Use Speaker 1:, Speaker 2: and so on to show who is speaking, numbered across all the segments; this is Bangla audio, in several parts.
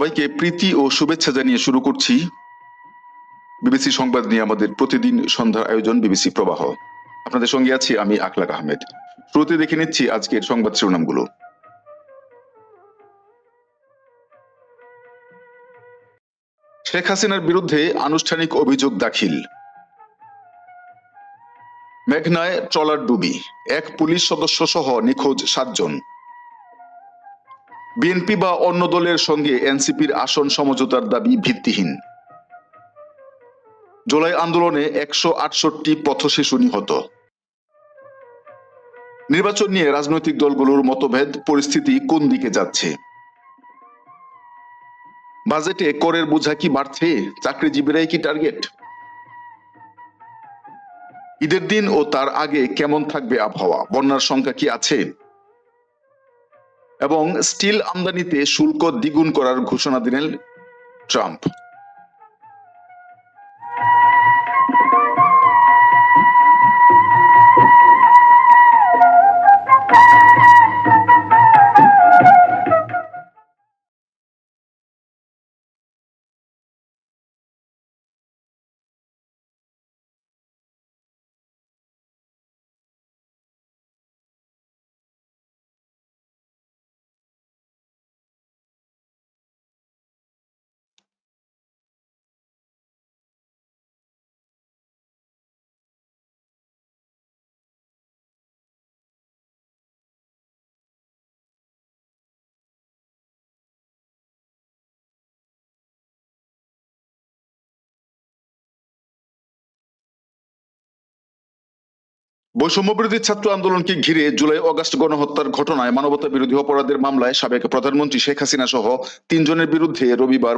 Speaker 1: সবাইকে প্রীতি ও শুভেচ্ছা জানিয়ে শুরু করছি। বিবিসি সংবাদ নিয়ে আমাদের প্রতিদিন সন্ধ্যার আয়োজন বিবিসি প্রবাহ। আপনাদের সঙ্গে আছি আমি আকলাক আহমেদ। শুরুতে দেখে নিচ্ছি আজকের সংবাদ শিরোনামগুলো। শেখ হাসিনার বিরুদ্ধে আনুষ্ঠানিক অভিযোগ দাখিল। মেঘনায় ট্রলার ডুবি। এক পুলিশ সদস্য সহ নিখোঁজ সাতজন। বিএনপি বা অন্য দলের সঙ্গে এনসিপির আসন সমঝোতার দাবি ভিত্তিহীন। জুলাই আন্দোলনে একশো আটষট্টি পথশিশু নিহত। নির্বাচন নিয়ে রাজনৈতিক দলগুলোর মতভেদ, পরিস্থিতি কোন দিকে যাচ্ছে? বাজেটে করের বোঝা কি বাড়ছে? চাকরিজীবীরাই কি টার্গেট? ঈদের দিন ও তার আগে কেমন থাকবে আবহাওয়া? বন্যার সংখ্যা কি আছে? এবং স্টিল আমদানিতে শুল্ক দ্বিগুণ করার ঘোষণা দিলেন ট্রাম্প। বৈষম্যবিরোধী ছাত্র আন্দোলনকে ঘিরে জুলাই অগাস্ট গণহত্যার ঘটনায় মানবতা বিরোধী অপরাধের মামলায় সাবেক প্রধানমন্ত্রী শেখ হাসিনা সহ তিনজনের বিরুদ্ধে রবিবার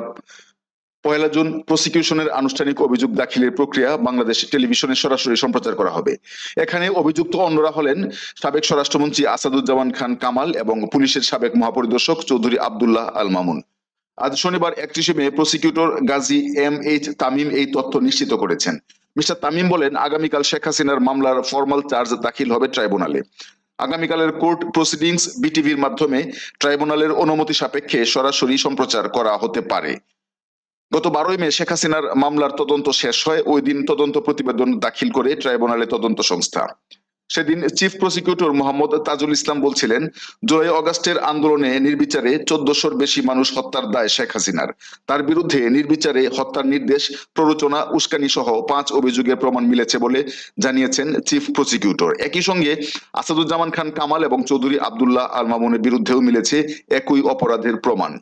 Speaker 1: পয়লা জুন প্রসিকিউশনের আনুষ্ঠানিক অভিযোগ দাখিলের প্রক্রিয়া বাংলাদেশ টেলিভিশনে সরাসরি সম্প্রচার করা হবে। এখানে অভিযুক্ত অন্যরা হলেন সাবেক স্বরাষ্ট্রমন্ত্রী আসাদুজ্জামান খান কামাল এবং পুলিশের সাবেক মহাপরিদর্শক চৌধুরী আবদুল্লাহ আল মামুন। আজ শনিবার একত্রিশে May prosecutor Gazi M H Tamim এই তথ্য নিশ্চিত করেছেন। মিস্টার তামিম বলেন, আগামীকাল শেখ হাসিনার মামলার ফর্মাল চার্জ দাখিল হবে ট্রাইব্যুনালে। আগামীকালের কোর্ট প্রসিডিংস বিটিভির মাধ্যমে ট্রাইব্যুনালের অনুমতি সাপেক্ষে সরাসরি সম্প্রচার করা হতে পারে। গত বারোই মে শেখ হাসিনার মামলার তদন্ত শেষ হয়। ওই দিন তদন্ত প্রতিবেদন দাখিল করে ট্রাইব্যুনালে তদন্ত সংস্থা। সেদিন চিফ প্রসিকিউটর মোহাম্মদ তাজুল ইসলাম বলছিলেন, জুলাই অগাস্টের আন্দোলনে নির্বিচারে চোদ্দশোর বেশি মানুষ হত্যার দায় শেখ হাসিনার। তার বিরুদ্ধে নির্বিচারে হত্যার নির্দেশ, প্ররোচনা উস্কানি সহ পাঁচ অভিযোগের প্রমাণ মিলেছে বলে জানিয়েছেন চিফ প্রসিকিউটর একই সঙ্গে আসাদুজ্জামান খান কামাল এবং চৌধুরী আবদুল্লাহ আল মামুনের বিরুদ্ধেও মিলেছে একই অপরাধের প্রমাণ।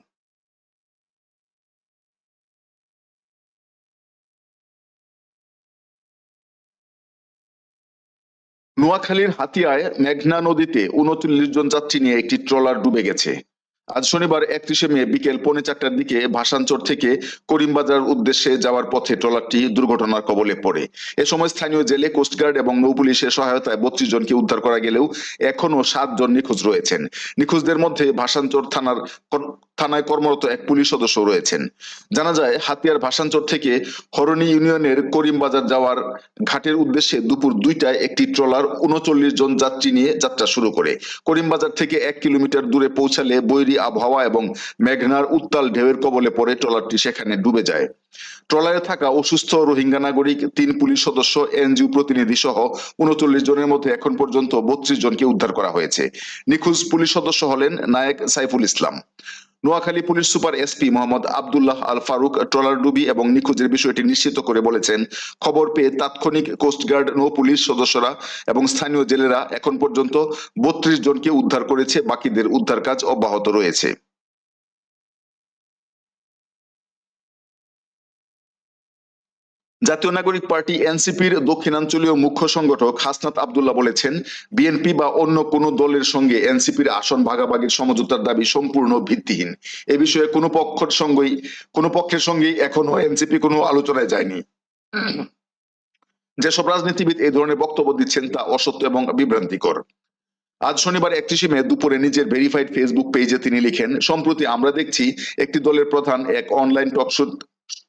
Speaker 1: নোয়াখালীর হাতিয়ায় মেঘনা নদীতে উনচল্লিশ জন যাত্রী নিয়ে একটি ট্রলার ডুবে গেছে। আজ শনিবার একত্রিশে মে বিকেল পৌনে চারটার দিকে ভাসানচর থেকে করিমবাজার উদ্দেশ্যে যাওয়ার পথে ট্রলারটি দুর্ঘটনার কবলে পড়ে। এ সময় স্থানীয় জেলে কোস্টগার্ড এবং নৌপুলিশের সহায়তায় বত্রিশ জনকে উদ্ধার করা গেলেও এখনও সাত জন নিখোঁজ রয়েছেন। নিখোঁজদের মধ্যে ভাসানচর থানার থানায় কর্মরত এক পুলিশ সদস্য রয়েছেন। জানা যায়, হাতিয়ার ভাসানচর থেকে হরণী ইউনিয়নের করিমবাজার যাওয়ার ঘাটের উদ্দেশ্যে দুপুর দুইটায় একটি ট্রলার উনচল্লিশ জন যাত্রী নিয়ে যাত্রা শুরু করে। করিমবাজার থেকে এক কিলোমিটার দূরে পৌঁছালে বৈরী আবহাওয়া এবং মেঘনার উত্তাল ঢেউয়ের কবলে পড়ে ট্রলারটি সেখানে ডুবে যায়। ট্রলারে থাকা অসুস্থ রোহিঙ্গা নাগরিক, তিন পুলিশ সদস্য, এনজিও প্রতিনিধি সহ উনচল্লিশ জনের মধ্যে এখন পর্যন্ত বত্রিশ জনকে উদ্ধার করা হয়েছে। নিখোঁজ পুলিশ সদস্য হলেন Naik Saiful Islam. Noakhali police super SP Mohammad Abdullah Al Faruk trawler ডুবি এবং নিখোঁজের বিষয়টি নিশ্চিত করে বলেছেন। খবর পেয়ে তাৎক্ষণিক কোস্টগার্ড নৌ পুলিশ সদস্যরা এবং স্থানীয় জেলেরা এখন পর্যন্ত বত্রিশ জনকে উদ্ধার করেছে, বাকিদের উদ্ধার কাজ অব্যাহত রয়েছে। জাতীয় নাগরিক পার্টি এনসিপির দক্ষিণাঞ্চলীয় মুখ্য সংগঠক হাসনাত আবদুল্লাহ বলেছেন, বিএনপি বা অন্য কোন দলের সঙ্গে এনসিপির আসন ভাগাভাগির সমঝোতার দাবি সম্পূর্ণ ভিত্তিহীন। এ বিষয়ে কোনো পক্ষের সঙ্গেই, কোনো পক্ষের সঙ্গেই এখনও এনসিপি কোনো আলোচনায় যায়নি। যেসব রাজনীতিবিদ এই ধরনের বক্তব্য দিচ্ছেন তা অসত্য এবং বিভ্রান্তিকর। আজ শনিবার একত্রিশে মে দুপুরে নিজের ভেরিফাইড ফেসবুক পেজে তিনি লিখেন, সম্প্রতি আমরা দেখছি একটি দলের প্রধান এক অনলাইন টকশো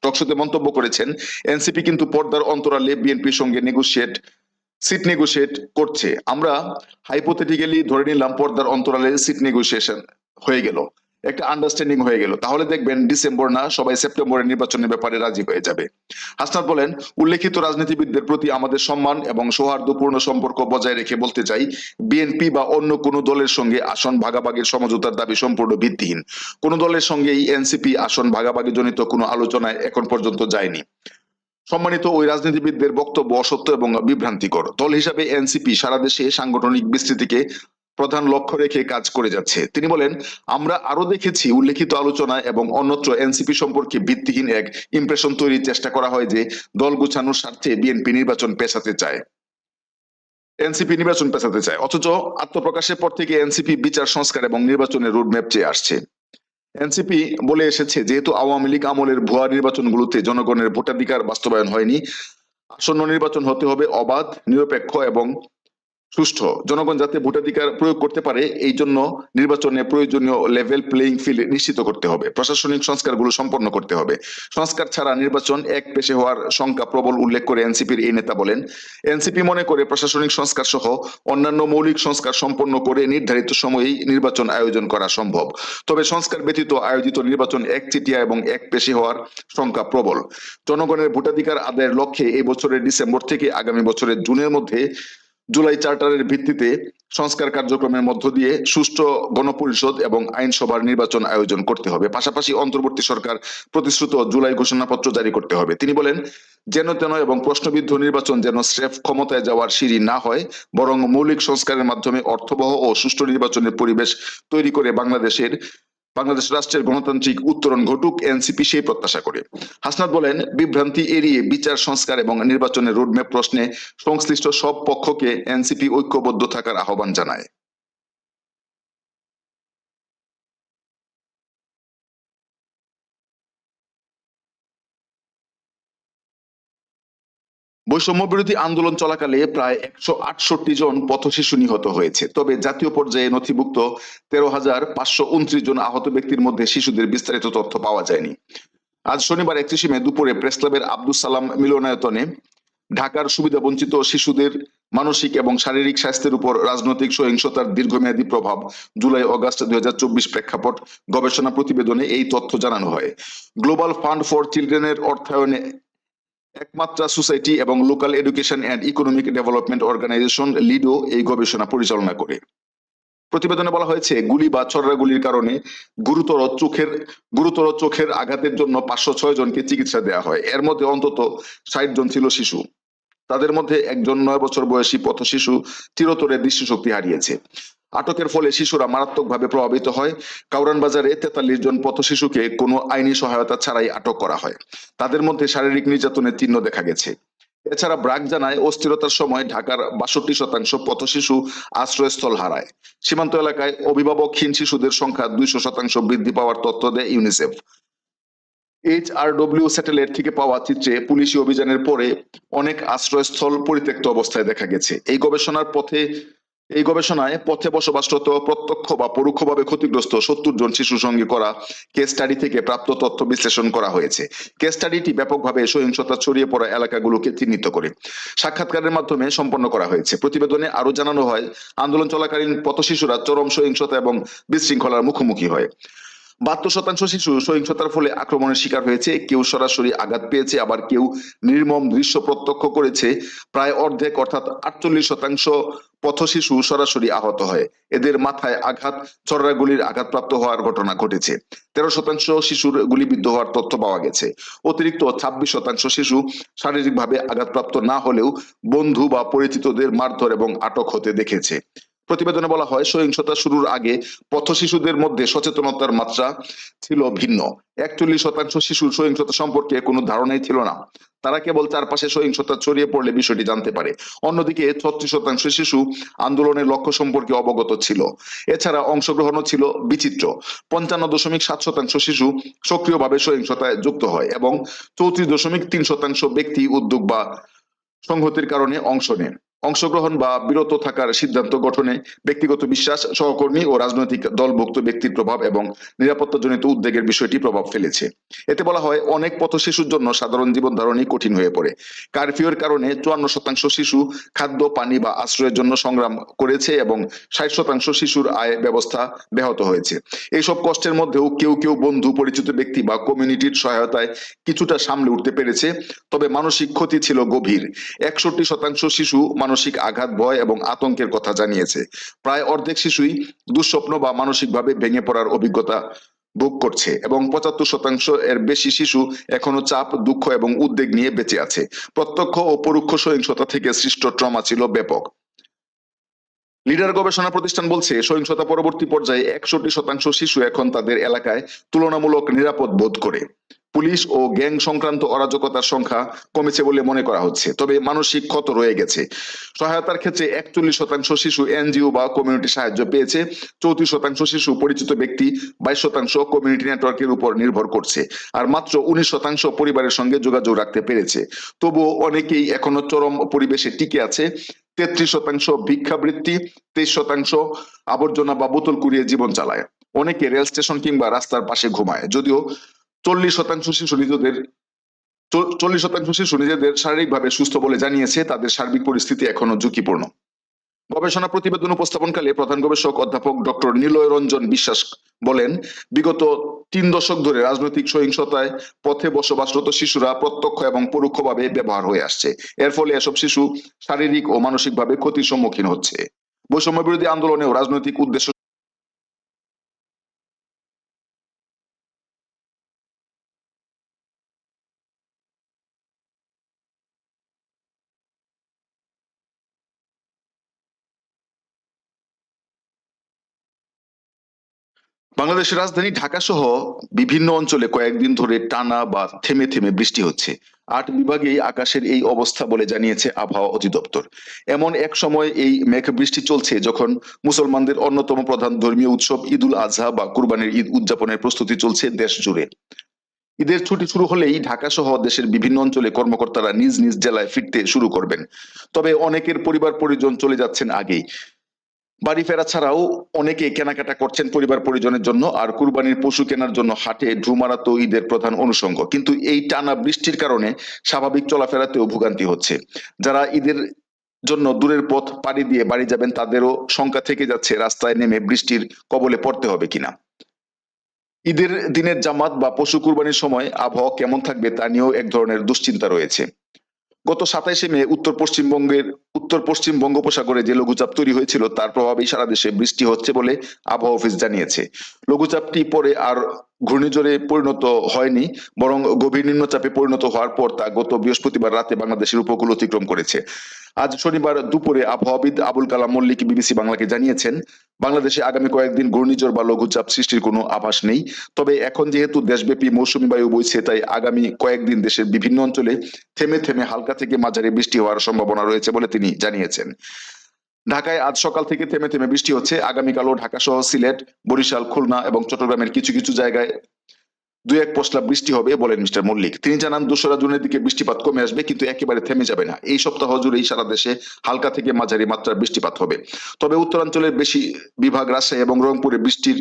Speaker 1: টকশোতে মন্তব্য করেছেন, এনসিপি কিন্তু পর্দার অন্তরালে বিএনপির সঙ্গে নেগোসিয়েট সিট নেগোসিয়েট করছে। আমরা হাইপোথেটিক্যালি ধরে নিলাম পর্দার অন্তরালে সিট নেগোসিয়েশন হয়ে গেল। একটা আন্ডারস্ট্যান্ডিং হয়ে গেল। তাহলে দেখবেন ডিসেম্বর না, সবাই সেপ্টেম্বরের নির্বাচনের ব্যাপারে রাজি হয়ে যাবে। হাসনাত বলেন, উল্লেখিত রাজনীতিবিদদের প্রতি আমাদের সম্মান এবং সৌহার্দ্যপূর্ণ সম্পর্ক বজায় রেখে বলতে চাই বিএনপি বা অন্য কোনো দলের সঙ্গে আসন ভাগাভাগির সমঝোতার দাবি সম্পূর্ণ ভিত্তিহীন। কোনো দলের সঙ্গেই এনসিপি আসন ভাগাভাগি জনিত কোনো আলোচনায় এখন পর্যন্ত যায়নি। সম্মানিত ওই রাজনীতিবিদদের বক্তব্য অসত্য এবং বিভ্রান্তিকর। দল হিসাবে এনসিপি সারা দেশে সাংগঠনিক বিস্তৃতিকে প্রধান লক্ষ্য রেখে কাজ করে যাচ্ছে। তিনি বলেন, আমরা আরও দেখেছি উল্লেখিত আলোচনা এবং অন্যত্র এনসিপি সম্পর্কে ভিত্তিহীন এক ইমপ্রেশন তৈরির চেষ্টা করা হয় যে দল গুছানোর স্বার্থে বিএনপি নির্বাচন পেছাতে চায়। এনসিপি নির্বাচন পেছাতে চায়। অথচ আত্মপ্রকাশের পর থেকে এনসিপি বিচার, সংস্কার এবং নির্বাচনের রোডম্যাপ চেয়ে আসছে। এনসিপি বলে এসেছে, যেহেতু আওয়ামী লীগ আমলের ভুয়া নির্বাচনগুলোতে জনগণের ভোটাধিকার বাস্তবায়ন হয়নি, আসন্ন নির্বাচন হতে হবে অবাধ, নিরপেক্ষ এবং সুষ্ঠু। জনগণ যাতে ভোটাধিকার প্রয়োগ করতে পারে, এই জন্য নির্বাচনে প্রয়োজনীয় লেভেল প্লেইং ফিল্ড নিশ্চিত করতে হবে। প্রশাসনিক সংস্কারগুলো সম্পন্ন করতে হবে। সংস্কার ছাড়া নির্বাচন এক পেশে হওয়ার সংখ্যা প্রবল উল্লেখ করে এনসিপির এই নেতা বলেন, এনসিপি মনে করে প্রশাসনিক সংস্কার সহ অন্যান্য মৌলিক সংস্কার সম্পন্ন করে নির্ধারিত সময়েই নির্বাচন আয়োজন করা সম্ভব। তবে সংস্কার ব্যতীত আয়োজিত নির্বাচন এক একচেটিয়া এবং এক পেশে হওয়ার সংখ্যা প্রবল। জনগণের ভোটাধিকার আদায়ের লক্ষ্যে এই বছরের ডিসেম্বর থেকে আগামী বছরের জুনের মধ্যে জুলাই চার্টারের ভিত্তিতে সংস্কার কার্যক্রমের মধ্য দিয়ে সুষ্ঠু গণপরিষদ এবং আইনসভার নির্বাচন আয়োজন করতে হবে। পাশাপাশি অন্তর্বর্তী সরকার প্রতিশ্রুত জুলাই ঘোষণাপত্র জারি করতে হবে। তিনি বলেন, যেন তেন এবং প্রশ্নবিদ্ধ নির্বাচন যেন স্রেফ ক্ষমতায় যাওয়ার সিঁড়ি না হয়, বরং মৌলিক সংস্কারের মাধ্যমে অর্থবহ ও সুষ্ঠু নির্বাচনের পরিবেশ তৈরি করে বাংলাদেশের বাংলাদেশ রাষ্ট্রের গণতান্ত্রিক উত্তরণ ঘটুক, এনসিপি সেই প্রত্যাশা করে। হাসনাত বলেন, বিভ্রান্তি এড়িয়ে বিচার, সংস্কার এবং নির্বাচনের রোডম্যাপ প্রশ্নে সংশ্লিষ্ট সব পক্ষকে এনসিপি ঐক্যবদ্ধ থাকার আহ্বান জানায়। বৈষম্য বিরোধী আন্দোলন চলাকালে প্রায় একশো আটষট্টি জন পথশিশু নিহত হয়েছে। তবে জাতীয় পর্যায়ে নথিভুক্ত তেরো হাজার পাঁচশো উনত্রিশ জন আহত ব্যক্তির মধ্যে শিশুদের বিস্তারিত তথ্য পাওয়া যায়নি। আজ শনিবার একত্রিশে মে দুপুরে প্রেস ক্লাবের আব্দুল সালাম মিলনায়তনে ঢাকার সুবিধাবঞ্চিত শিশুদের মানসিক এবং শারীরিক স্বাস্থ্যের উপর রাজনৈতিক সহিংসতার দীর্ঘমেয়াদী প্রভাব জুলাই অগাস্ট দুই হাজার চব্বিশ প্রেক্ষাপট গবেষণা প্রতিবেদনে এই তথ্য জানানো হয়। গ্লোবাল ফান্ড ফর চিলড্রেনের অর্থায়নে একমাত্রা সোসাইটি এবং local education and economic development organisation LEDO এই গবেষণা পরিচালনা করে। প্রতিবেদনে বলা হয়েছে, গুলি বা ছড়রা গুলির কারণে গুরুতর চোখের গুরুতর চোখের আঘাতের জন্য পাঁচশো ছয় জনকে চিকিৎসা দেওয়া হয়। এর মধ্যে অন্তত ষাট জন ছিল শিশু। তাদের মধ্যে একজন নয় বছর বয়সী পথ শিশু চিরতরে দৃষ্টিশক্তি হারিয়েছে। আটকের ফলে শিশুরা মারাত্মকভাবে প্রভাবিত হয়। কাউরান বাজারে তেতাল্লিশ জন পথ শিশুকে কোনো আইনি সহায়তা ছাড়াই আটক করা হয়। তাদের মধ্যে শারীরিক নির্যাতনের চিহ্ন দেখা গেছে। এছাড়া ব্রাক জানায়, অস্থিরতার সময় ঢাকার বাষট্টি শতাংশ পথ শিশু আশ্রয়স্থল হারায়। সীমান্ত এলাকায় অভিভাবকহীন শিশুদের সংখ্যা দুইশো শতাংশ বৃদ্ধি পাওয়ার তথ্য দেয় UNICEF. H R W satellite থেকে পাওয়া চিত্রে পুলিশি অভিযানের পরে অনেক আশ্রয়স্থল পরিত্যক্ত অবস্থায় দেখা গেছে। এই গবেষণার পথে এই গবেষণায় পথে বসবাসরত প্রত্যক্ষ বা পরোক্ষভাবে ক্ষতিগ্রস্ত সত্তর জন শিশুর সঙ্গে করা কেস স্টাডি থেকে প্রাপ্ত তথ্য বিশ্লেষণ করা হয়েছে। কেস স্টাডিটি ব্যাপকভাবে সহিংসতা ছড়িয়ে পড়া এলাকাগুলোকে চিহ্নিত করে। সাক্ষাৎকারের মাধ্যমে সম্পন্ন করা হয়েছে। প্রতিবেদনে আরও জানানো হয়, আন্দোলন চলাকালীন পথ শিশুরা চরম সহিংসতা এবং বিশৃঙ্খলার মুখোমুখি হয়। বাহাত্তর শতাংশ শিশু সহিংসতার ফলে আক্রমণের শিকার হয়েছে। কেউ সরাসরি আঘাত পেয়েছে, আবার কেউ নির্মম দৃশ্য প্রত্যক্ষ করেছে। প্রায় অর্ধেক অর্থাৎ আটচল্লিশ শতাংশ পথ শিশু সরাসরি আহত হয়। এদের মাথায় আঘাত ছড়রা গুলির আঘাতপ্রাপ্ত হওয়ার ঘটনা ঘটেছে। তেরো শতাংশ শিশুর গুলিবিদ্ধ হওয়ার তথ্য পাওয়া গেছে। অতিরিক্ত ছাব্বিশ শতাংশ শিশু শারীরিকভাবে আঘাতপ্রাপ্ত না হলেও বন্ধু বা পরিচিতদের মারধর এবং আটক হতে দেখেছে। প্রতিবেদনে বলা হয়, সহিংসতা শুরুর আগে পথ শিশুদের মধ্যে সচেতনতার মাত্রা ছিল ভিন্ন। একচল্লিশ শতাংশ শিশুর সহিংসতা সম্পর্কে কোনো ধারণাই ছিল না। তারা কেবল চারপাশে সহিংসতা ছড়িয়ে পড়লে বিষয়টি জানতে পারে। অন্যদিকে ছত্রিশ শতাংশ শিশু আন্দোলনের লক্ষ্য সম্পর্কে অবগত ছিল। এছাড়া অংশগ্রহণও ছিল বিচিত্র। পঞ্চান্ন দশমিক সাত শতাংশ শিশু সক্রিয়ভাবে সহিংসতায় যুক্ত হয় এবং চৌত্রিশ দশমিক তিন শতাংশ ব্যক্তি উদ্যোগ বা সংহতির কারণে অংশ নেন। অংশগ্রহণ বা বিরত থাকার সিদ্ধান্ত গঠনে ব্যক্তিগত বিশ্বাস, সহকর্মী ও রাজনৈতিক দলভুক্ত ব্যক্তির প্রভাব এবং নিরাপত্তাজনিত উদ্বেগের বিষয়টি প্রভাব ফেলেছে। এতে বলা হয়, অনেক পথ শিশুর জন্য সাধারণ জীবন ধারণই কঠিন হয়ে পড়ে। কারফিউর কারণে চুয়ান্ন শতাংশ শিশু খাদ্য, পানি বা আশ্রয়ের জন্য সংগ্রাম করেছে এবং ষাট শতাংশ শিশুর আয় ব্যবস্থা ব্যাহত হয়েছে। এইসব কষ্টের মধ্যেও কেউ কেউ বন্ধু, পরিচিত ব্যক্তি বা কমিউনিটির সহায়তায় কিছুটা সামলে উঠতে পেরেছে, তবে মানসিক ক্ষতি ছিল গভীর। একষট্টি শতাংশ শিশু মানসিক আঘাত, ভয় এবং আতঙ্কের কথা জানিয়েছে। প্রায় অর্ধেক শিশুই দুঃস্বপ্ন বা মানসিকভাবে ভেঙে পড়ার অভিজ্ঞতা ভোগ করছে এবং পঁচাত্তর শতাংশ এর বেশি শিশু এখনও চাপ, দুঃখ এবং উদ্বেগ নিয়ে বেঁচে আছে। প্রত্যক্ষ ও পরোক্ষ সহিংসতা থেকে সৃষ্ট ট্রমা ছিল ব্যাপক। লিডার গবেষণা প্রতিষ্ঠান বলছে, সহিংসতা পরবর্তী পর্যায়ে একষট্টি শতাংশ শিশু এখন তাদের এলাকায় তুলনামূলক নিরাপদ বোধ করে। পুলিশ ও গ্যাং সংক্রান্ত অরাজকতার সংখ্যা কমেছে বলে মনে করা হচ্ছে। তবে মানসিক ক্ষত রয়ে গেছে। সহায়তার ক্ষেত্রে একচল্লিশ শতাংশ শিশু এনজিও বা কমিউনিটি সাহায্য পেয়েছে। চৌত্রিশ শতাংশ শিশু পরিচিত ব্যক্তি, বাইশ শতাংশ কমিউনিটি নেটওয়ার্কের উপর নির্ভর করছে। আর মাত্র উনিশ শতাংশ পরিবারের সঙ্গে যোগাযোগ রাখতে পেরেছে। তবুও অনেকেই এখনও চরম পরিবেশে টিকে আছে। তেত্রিশ শতাংশ ভিক্ষাবৃত্তি, তেইশ শতাংশ আবর্জনা বা বোতল কুড়িয়ে জীবন চালায়। অনেকে রেল স্টেশন কিংবা রাস্তার পাশে ঘুমায়। যদিও চল্লিশ শতাংশ শিশু নিজেদের চল্লিশ শতাংশ শিশু নিজেদের শারীরিকভাবে সুস্থ বলে জানিয়েছে, তাদের সার্বিক পরিস্থিতি এখনও ঝুঁকিপূর্ণ। গবেষণা প্রতিবেদন উপস্থাপনকালে প্রধান গবেষক অধ্যাপক ডক্টর নিলয় রঞ্জন বিশ্বাস বলেন, বিগত তিন দশক ধরে রাজনৈতিক সহিংসতায় পথে বসবাসরত শিশুরা প্রত্যক্ষ এবং পরোক্ষভাবে ব্যবহার হয়ে আসছে। এর ফলে এসব শিশু শারীরিক ও মানসিকভাবে ক্ষতির সম্মুখীন হচ্ছে। বৈষম্য বিরোধী আন্দোলনেও রাজনৈতিক উদ্দেশ্য বাংলাদেশের রাজধানী ঢাকা সহ বিভিন্ন অঞ্চলে কয়েকদিন ধরে টানা বা থেমে থেমে বৃষ্টি হচ্ছে। আট বিভাগেই আকাশের এই অবস্থা বলে জানিয়েছে আবহাওয়া অধিদপ্তর। এমন এক সময় এই মেঘ বৃষ্টি চলছে যখন মুসলমানদের অন্যতম প্রধান ধর্মীয় উৎসব ঈদুল আজহা বা কুরবানির ঈদ উদযাপনের প্রস্তুতি চলছে দেশ জুড়ে। ঈদের ছুটি শুরু হলেই ঢাকা সহ দেশের বিভিন্ন অঞ্চলে কর্মকর্তারা নিজ নিজ জেলায় ফিরতে শুরু করবেন। তবে অনেকের পরিবার পরিজন চলে যাচ্ছেন আগেই। বাড়ি ফেরা ছাড়াও অনেকে কেনাকাটা করছেন পরিবার পরিজনের জন্য আর কুরবানির পশু কেনার জন্য হাটে ঢুমারা তো ঈদের প্রধান অনুষঙ্গ। কিন্তু এই টানা বৃষ্টির কারণে স্বাভাবিক চলাফেরাতেও ভোগান্তি হচ্ছে। যারা ঈদের জন্য দূরের পথ পাড়ি দিয়ে বাড়ি যাবেন, তাদেরও শঙ্কা থেকে যাচ্ছে রাস্তায় নেমে বৃষ্টির কবলে পড়তে হবে কিনা। ঈদের দিনের জামাত বা পশু কুরবানির সময় আবহাওয়া কেমন থাকবে তা নিয়েও এক ধরনের দুশ্চিন্তা রয়েছে। গত সাতাইশে মে উত্তর পশ্চিমবঙ্গের উত্তর পশ্চিম বঙ্গোপসাগরে যে লঘুচাপ তৈরি হয়েছিল, তার প্রভাবেই সারা দেশে বৃষ্টি হচ্ছে বলে আবহাওয়া অফিস জানিয়েছে। লঘুচাপটি পরে আর ঘূর্ণিঝড়ে পরিণত হয়নি, বরং গভীর নিম্নচাপে পরিণত হওয়ার পর তা গত বৃহস্পতিবার রাতে বাংলাদেশের উপকূল অতিক্রম করেছে। আজ শনিবার দুপুরে আবহাওয়াবিদ আবুল কালাম মল্লিক বিবিসি বাংলাকে জানিয়েছেন, বাংলাদেশে আগামী কয়েকদিন ঘূর্ণিঝড় বা লঘুচাপ সৃষ্টির কোনো আভাস নেই। তবে এখন যেহেতু দেশব্যাপী মৌসুমী বায়ু বইছে, তাই আগামী কয়েকদিন দেশের বিভিন্ন অঞ্চলে থেমে থেমে হালকা থেকে মাঝারি বৃষ্টি হওয়ার সম্ভাবনা রয়েছে বলে তিনি জানিয়েছেন। ঢাকায় আজ সকাল থেকে থেমে থেমে বৃষ্টি হচ্ছে। আগামীকালও ঢাকা সহ সিলেট, বরিশাল, খুলনা এবং চট্টগ্রামের কিছু কিছু জায়গায় দুই এক পশলা বৃষ্টি হবে বলেন মিস্টার মল্লিক। তিনি জানান দোসরা জুনের দিকে বৃষ্টিপাত কমে আসবে, কিন্তু একেবারে থেমে যাবে না। এই সপ্তাহ জুড়েই সারা দেশে হালকা থেকে মাঝারি মাত্রার বৃষ্টিপাত হবে। তবে উত্তরাঞ্চলের বেশি বিভাগ রাজশাহী এবং রংপুরে বৃষ্টির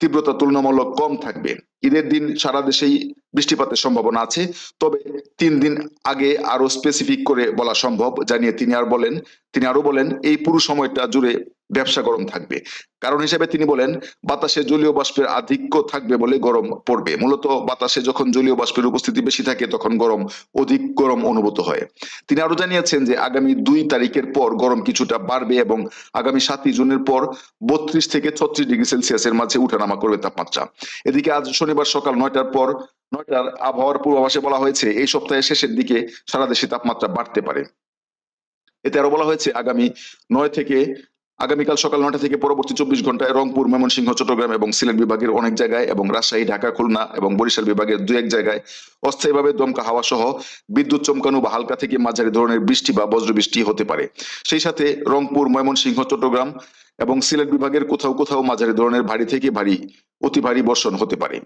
Speaker 1: তীব্রতা তুলনামূলক কম থাকবে। ঈদের দিন সারা দেশেই বৃষ্টিপাতের সম্ভাবনা আছে। তবে তিন দিন আগে আরও স্পেসিফিক করে বলা সম্ভব, জানিয়ে তিনি আর বলেন তিনি আরও বলেন, এই পুরো সময়টা জুড়ে ব্যবসা গরম থাকবে। কারণ হিসেবে তিনি বলেন, বাতাসে জলীয় বাষ্পের আধিক্য থাকবে বলে গরম পড়বে। মূলত বাতাসে যখন জলীয় বাষ্পের উপস্থিতি বেশি থাকে, তখন গরম অধিক গরম অনুভূত হয়। তিনি আরও জানিয়েছেন যে, আগামী দুই তারিখের পর গরম কিছুটা বাড়বে এবং আগামী সাতই জুনের পর বত্রিশ থেকে ছত্রিশ ডিগ্রি সেলসিয়াসের মাঝে উঠানামা করবে তাপমাত্রা। এদিকে আজ শনিবার সকাল নয়টার পর নয়টার আবহাওয়ার পূর্বাভাসে বলা হয়েছে, এই সপ্তাহের শেষের দিকে সারা দেশে তাপমাত্রা বাড়তে পারে। এতে আরও বলা হয়েছে, আগামী নয় থেকে আগামীকাল সকাল নয়টা থেকে পরবর্তী চব্বিশ ঘন্টায় রংপুর, ময়মনসিংহ, চট্টগ্রাম এবং সিলেট বিভাগের অনেক জায়গায় এবং রাজশাহী, ঢাকা, খুলনা এবং বরিশাল বিভাগের দু এক জায়গায় অস্থায়ীভাবে দমকা হাওয়া সহ বিদ্যুৎ চমকানো বা হালকা থেকে মাঝারি ধরনের বৃষ্টি বা বজ্রবৃষ্টি হতে পারে। সেই সাথে রংপুর, ময়মনসিংহ, চট্টগ্রাম এবং সিলেট বিভাগের কোথাও কোথাও মাঝারি ধরনের ভারী থেকে ভারী, অতি ভারী বর্ষণ হতে পারে।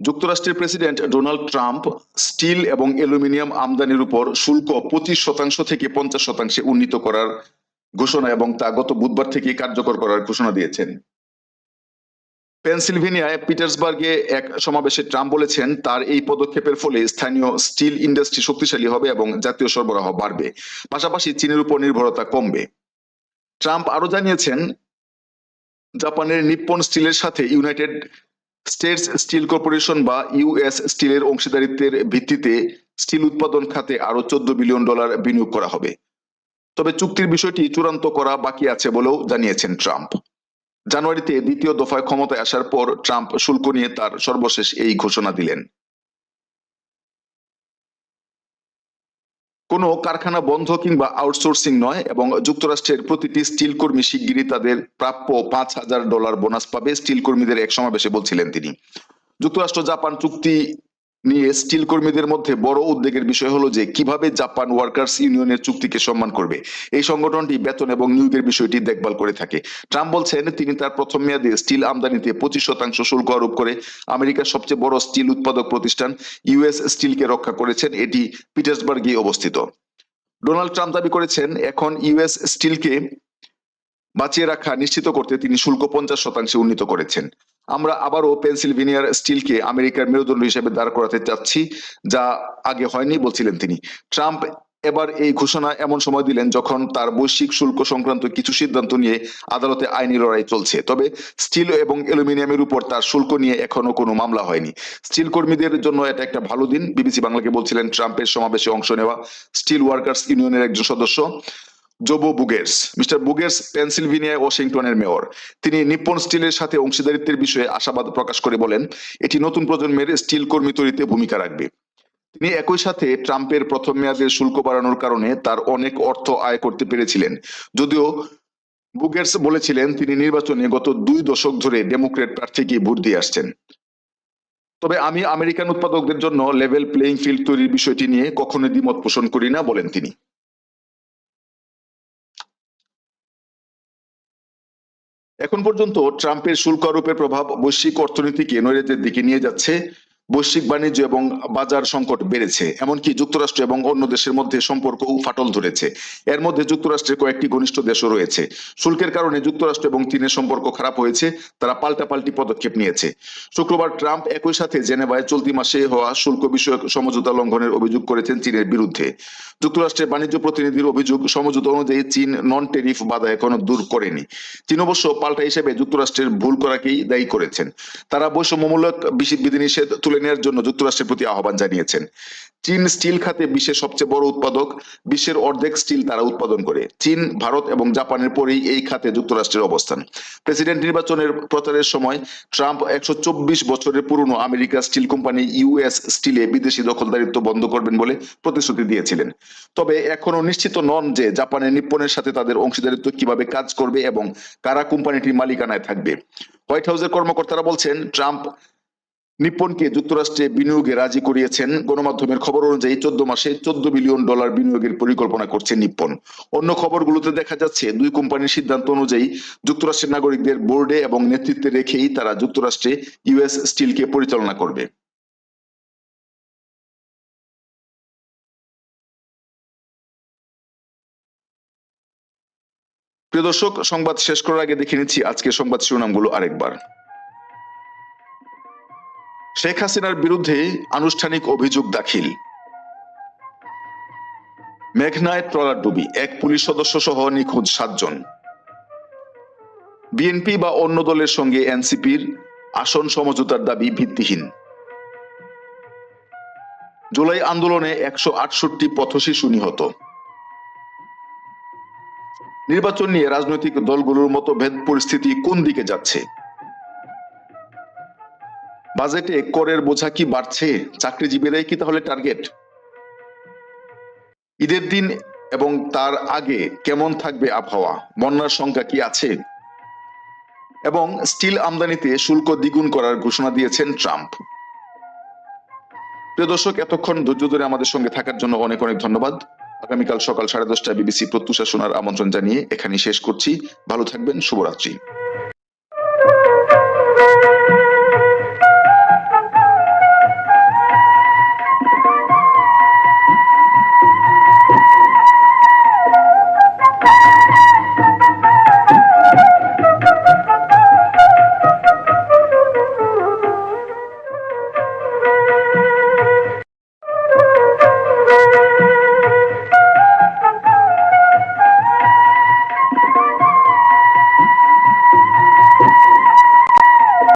Speaker 1: যুক্তরাষ্ট্রের প্রেসিডেন্ট ডোনাল্ড ট্রাম্প স্টিল এবং অ্যালুমিনিয়াম আমদানির উপর শুল্ক পঁচিশ শতাংশ থেকে পঞ্চাশ শতাংশে উন্নীত করার ঘোষণা এবং তা গত বুধবার থেকে কার্যকর করার ঘোষণা দিয়েছেন। পেনসিলভেনিয়ায় পিটার্সবার্গে এক সমাবেশে ট্রাম্প বলেছেন, তার এই পদক্ষেপের ফলে স্থানীয় স্টিল ইন্ডাস্ট্রি শক্তিশালী হবে এবং জাতীয় সরবরাহ বাড়বে। পাশাপাশি চীনের উপর নির্ভরতা কমবে। ট্রাম্প আরও জানিয়েছেন, জাপানের নিপ্পন স্টিলের সাথে ইউনাইটেড স্টেটস স্টিল কর্পোরেশন বা ইউএস স্টিলের অংশীদারিত্বের ভিত্তিতে স্টিল উৎপাদন খাতে আরও চোদ্দ বিলিয়ন ডলার বিনিয়োগ করা হবে। তবে চুক্তির বিষয়টি চূড়ান্ত করা বাকি আছে বলেও জানিয়েছেন ট্রাম্প। জানুয়ারিতে দ্বিতীয় দফায় ক্ষমতায় আসার পর ট্রাম্প শুল্ক নিয়ে তার সর্বশেষ এই ঘোষণা দিলেন। কোনো কারখানা বন্ধ কিংবা আউটসোর্সিং নয় এবং যুক্তরাষ্ট্রের প্রতিটি স্টিল কর্মী শিগগিরই তাদের প্রাপ্য পাঁচ হাজার ডলার বোনাস পাবে। স্টিল কর্মীদের এক সমাবেশে বলছিলেন তিনি। যুক্তরাষ্ট্র জাপান চুক্তি নিয়ে স্টিল কর্মীদের মধ্যে বড় উদ্বেগের বিষয় হলো যে কীভাবে জাপান ওয়ার্কার্স ইউনিয়নের চুক্তিকে সম্মান করবে। এই সংগঠনটি বেতন এবং নিয়োগের বিষয়টি দেখভাল করে থাকে। ট্রাম্প বলছেন, তিনি তার প্রথম মেয়াদে স্টিল আমদানিতে পঁচিশ শতাংশ শুল্ক আরোপ করে আমেরিকার সবচেয়ে বড় স্টিল উৎপাদক প্রতিষ্ঠান ইউএস স্টিলকে রক্ষা করেছেন। এটি পিটার্সবার্গে অবস্থিত। ডোনাল্ড ট্রাম্প দাবি করেছেন, এখন ইউএস স্টিলকে বাঁচিয়ে রাখা নিশ্চিত করতে তিনি শুল্ক পঞ্চাশ শতাংশে উন্নীত করেছেন। আমরা আবারও পেনসিলভেনিয়ার স্টিলকে আমেরিকার মেরুদণ্ড হিসেবে দাঁড় করাতে চাচ্ছি যা আগে হয়নি বলছিলেন তিনি। ট্রাম্প এবার এই ঘোষণা এমন সময় দিলেন যখন তার বৈশ্বিক শুল্ক সংক্রান্ত কিছু সিদ্ধান্ত নিয়ে আদালতে আইনি লড়াই চলছে। তবে স্টিল এবং অ্যালুমিনিয়ামের উপর তার শুল্ক নিয়ে এখনও কোনো মামলা হয়নি। স্টিল কর্মীদের জন্য এটা একটা ভালো দিন। বিবিসি বাংলাকে বলছিলেন, ট্রাম্পের সমাবেশে অংশ নেওয়া স্টিল ওয়ার্কার্স ইউনিয়নের একজন সদস্য। জোবো বুগের্স মিস্টার বুগের্স পেনসিলভেনিয়া ওয়াশিংটনের মেয়র তিনি নিপন স্টিলের সাথে অংশীদারিত্বের বিষয়ে আশাবাদ প্রকাশ করে বলেন, এটি নতুন প্রজন্মের স্টিল কর্মী তৈরিতে ভূমিকা রাখবে। তিনি একই সাথে ট্রাম্পের প্রথম মেয়াদের শুল্ক বাড়ানোর কারণে তার অনেক অর্থ আয় করতে পেরেছিলেন। যদিও বুগেটস বলেছিলেন, তিনি নির্বাচনে গত দুই দশক ধরে ডেমোক্রেট প্রার্থীকে ভোট দিয়ে আসছেন। তবে আমি আমেরিকান উৎপাদকদের জন্য লেভেল প্লেইং ফিল্ড তৈরির বিষয়টি নিয়ে কখনোই দ্বিমত পোষণ করি না, বলেন তিনি। এখন পর্যন্ত ট্রাম্পের শুল্ক আরোপের প্রভাব বৈশ্বিক অর্থনীতিকে নৈরাজ্যের দিকে নিয়ে যাচ্ছে। বৈশ্বিক বাণিজ্য এবং বাজার সংকট বেড়েছে, এমনকি যুক্তরাষ্ট্র এবং অন্য দেশের মধ্যে সম্পর্কও ফাটল ধরেছে। এর মধ্যে যুক্তরাষ্ট্রের কয়েকটি ঘনিষ্ঠ দেশও রয়েছে। শুল্কের কারণে যুক্তরাষ্ট্র এবং চীনের সম্পর্ক খারাপ হয়েছে, তারা পাল্টাপাল্টি পদক্ষেপ নিয়েছে। শুক্রবার ট্রাম্প একই সাথে জেনেভায় চলতি মাসে হওয়া শুল্ক বিষয়ক সমঝোতা লঙ্ঘনের অভিযোগ করেছেন চীনের বিরুদ্ধে। যুক্তরাষ্ট্রের বাণিজ্য প্রতিনিধির অভিযোগ, সমঝোতা অনুযায়ী চীন নন টেরিফ বাধা এখনও দূর করেনি। চীন অবশ্য পাল্টা হিসেবে যুক্তরাষ্ট্রের ভুল করাকেই দায়ী করেছেন। তারা বৈষম্যমূলক বিধিনিষেধ তুলে নেওয়ার জন্য যুক্তরাষ্ট্রের প্রতি আহ্বান জানিয়েছেন। চীন স্টিল খাতে বিশ্বের সবচেয়ে বড় উৎপাদক। বিশ্বের অর্ধেক স্টিল তারা উৎপাদন করে। চীন, ভারত এবং জাপানের পরেই এই খাতে যুক্তরাষ্ট্রের অবস্থান। প্রেসিডেন্ট নির্বাচনের প্রচারের সময় ট্রাম্প একশো চব্বিশ বছরের পুরনো আমেরিকা স্টিল কোম্পানি ইউএস স্টিলে বিদেশি দখলদারিত্ব বন্ধ করবেন বলে প্রতিশ্রুতি দিয়েছিলেন। তবে এখনও নিশ্চিত নন যে জাপানের নিপ্পনের সাথে তাদের অংশীদারিত্ব কীভাবে কাজ করবে এবং কারা কোম্পানিটির মালিকানায় থাকবে। হোয়াইট হাউসের কর্মকর্তারা বলছেন, ট্রাম্প নিপ্পনকে যুক্তরাষ্ট্রে বিনিয়োগে রাজি করিয়েছেন। গণমাধ্যমের খবর অনুযায়ী চোদ্দ মাসে চোদ্দ বিলিয়ন ডলার বিনিয়োগের পরিকল্পনা করছে নিপ্পন অন্য খবরগুলোতে দেখা যাচ্ছে, দুই কোম্পানির সিদ্ধান্ত অনুযায়ী যুক্তরাষ্ট্রের নাগরিকদের বোর্ডে এবং নেতৃত্বে রেখেই তারা যুক্তরাষ্ট্রে ইউএস স্টিলকে পরিচালনা করবে। প্রিয় দর্শক, সংবাদ শেষ করার আগে দেখে নিচ্ছি আজকের সংবাদ শিরোনামগুলো আরেকবার। শেখ হাসিনার বিরুদ্ধে আনুষ্ঠানিক অভিযোগ দাখিল। মেঘনায় ট্রলার ডুবি, এক পুলিশ সদস্য সহ নিখোঁজ সাতজন। বিএনপি বা অন্য দলের সঙ্গে এনসিপির আসন সমঝোতার দাবি ভিত্তিহীন। জুলাই আন্দোলনে একশো আটষট্টি পথশিশু নিহত। নির্বাচন নিয়ে রাজনৈতিক দলগুলোর মতো ভেদ পরিস্থিতি কোন দিকে যাচ্ছে? বাজেটে করের বোঝা কি বাড়ছে? চাকরিজীবীরাই কি তাহলে টার্গেট ঈদের দিন এবং তার আগে কেমন থাকবে আবহাওয়া? বন্যার সংখ্যা কি আছে? এবং স্টিল আমদানিতে শুল্ক দ্বিগুণ করার ঘোষণা দিয়েছেন ট্রাম্প। প্রিয় দর্শক, এতক্ষণ ধৈর্য ধরে আমাদের সঙ্গে থাকার জন্য অনেক অনেক ধন্যবাদ। আগামীকাল সকাল সাড়ে দশটায় বিবিসি প্রত্যুষা শোনার আমন্ত্রণ জানিয়ে এখানেই শেষ করছি। ভালো থাকবেন, শুভরাত্রি।